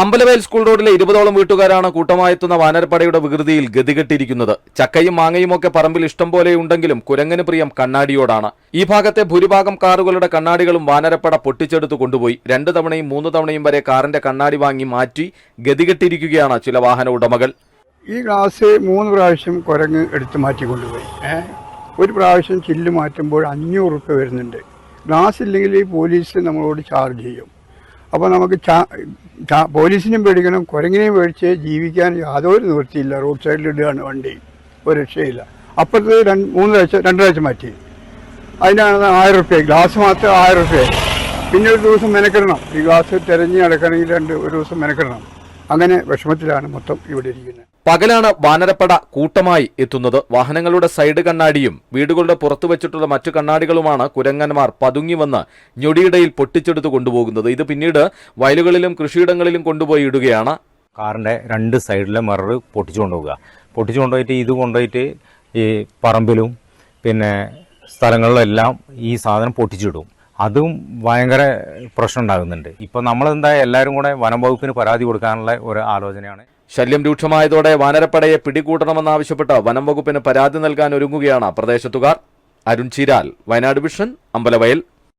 Ambalavayal school റോഡിലെ ഇരുപതോളം വീട്ടുകാരാണ് കൂട്ടമായെത്തുന്ന വാനരപ്പടയുടെ വികൃതിയിൽ ഗതികെട്ടിരിക്കുന്നത്. ചക്കയും മാങ്ങയും ഒക്കെ പറമ്പിൽ ഇഷ്ടം പോലെ ഉണ്ടെങ്കിലും കുരങ്ങന് പ്രിയം കണ്ണാടിയോടാണ്. ഈ ഭാഗത്തെ ഭൂരിഭാഗം കാറുകളുടെ കണ്ണാടികളും വാനരപ്പട പൊട്ടിച്ചെടുത്ത് കൊണ്ടുപോയി. രണ്ട് തവണയും മൂന്ന് തവണയും വരെ കാറിന്റെ കണ്ണാടി വാങ്ങി മാറ്റി ഗതികെട്ടിരിക്കുകയാണ് ചില വാഹന ഉടമകൾ. ഈ ഗ്ലാസ് മൂന്ന് പ്രാവശ്യം കുരങ്ങ് എടുത്തു മാറ്റി കൊണ്ടുപോയി ഒരു പ്രാവശ്യം ചില്ല് മാറ്റുമ്പോൾ അഞ്ഞൂറ് റുപ്യ വരുന്നുണ്ട്. ഗ്ലാസ് ഇല്ലെങ്കിൽ ഈ പോലീസ് നമ്മളോട് ചാർജ് ചെയ്യും. അപ്പോൾ നമുക്ക് പോലീസിനെയും പേടിക്കണം. കുരങ്ങിനെയും പേടിച്ച് ജീവിക്കാൻ യാതൊരു നിവൃത്തിയില്ല. റോഡ് സൈഡിൽ ഇടുകയാണ് വണ്ടി. ഒരു രക്ഷയില്ല. അപ്പുറത്ത് രണ്ട് മൂന്ന് രണ്ടാഴ്ച രണ്ട് മാറ്റി. അതിനാണ് ആയിരം റുപ്യ. ഗ്ലാസ് മാത്രം ആയിരം റുപ്യ. പിന്നെ ഒരു ദിവസം മെനക്കിടണം. ഈ ഗ്ലാസ് തിരഞ്ഞ് നടക്കണമെങ്കിൽ രണ്ട് ഒരു ദിവസം മെനക്കിടണം. അങ്ങനെ വിഷമത്തിലാണ് മൊത്തം ഇവിടെ ഇരിക്കുന്നത്. പകലാണ് വാനരപ്പട കൂട്ടമായി എത്തുന്നത്. വാഹനങ്ങളുടെ സൈഡ് കണ്ണാടിയും വീടുകളുടെ പുറത്തു വെച്ചിട്ടുള്ള മറ്റു കണ്ണാടികളുമാണ് കുരങ്ങന്മാർ പതുങ്ങി വന്ന് ഞൊടിയിടയിൽ പൊട്ടിച്ചെടുത്ത് കൊണ്ടുപോകുന്നത്. ഇത് പിന്നീട് വയലുകളിലും കൃഷിയിടങ്ങളിലും കൊണ്ടുപോയി ഇടുകയാണ്. കാറിന്റെ രണ്ട് സൈഡിലെ മിറർ പൊട്ടിച്ചു കൊണ്ടുപോകുക പൊട്ടിച്ചു കൊണ്ടുപോയിട്ട് ഇത് കൊണ്ടുപോയിട്ട് ഈ പറമ്പിലും പിന്നെ സ്ഥലങ്ങളിലെല്ലാം ഈ സാധനം പൊട്ടിച്ചിടും. അതും ഭയങ്കര പ്രശ്നം ഉണ്ടാകുന്നുണ്ട് നമ്മൾ നമ്മളെന്താ എല്ലാവരും കൂടെ വനം വകുപ്പിന് പരാതി കൊടുക്കാനുള്ള ഒരു ആലോചനയാണ്. ശല്യം രൂക്ഷമായതോടെ വാനരപ്പടയെ പിടികൂട്ടണമെന്നാവശ്യപ്പെട്ട് വനം വകുപ്പിന് പരാതി നൽകാൻ ഒരുങ്ങുകയാണ് പ്രദേശത്തുകാർ. അരുൺ ചീരാൽ വയനാട് വിഷൻ അമ്പലവയൽ.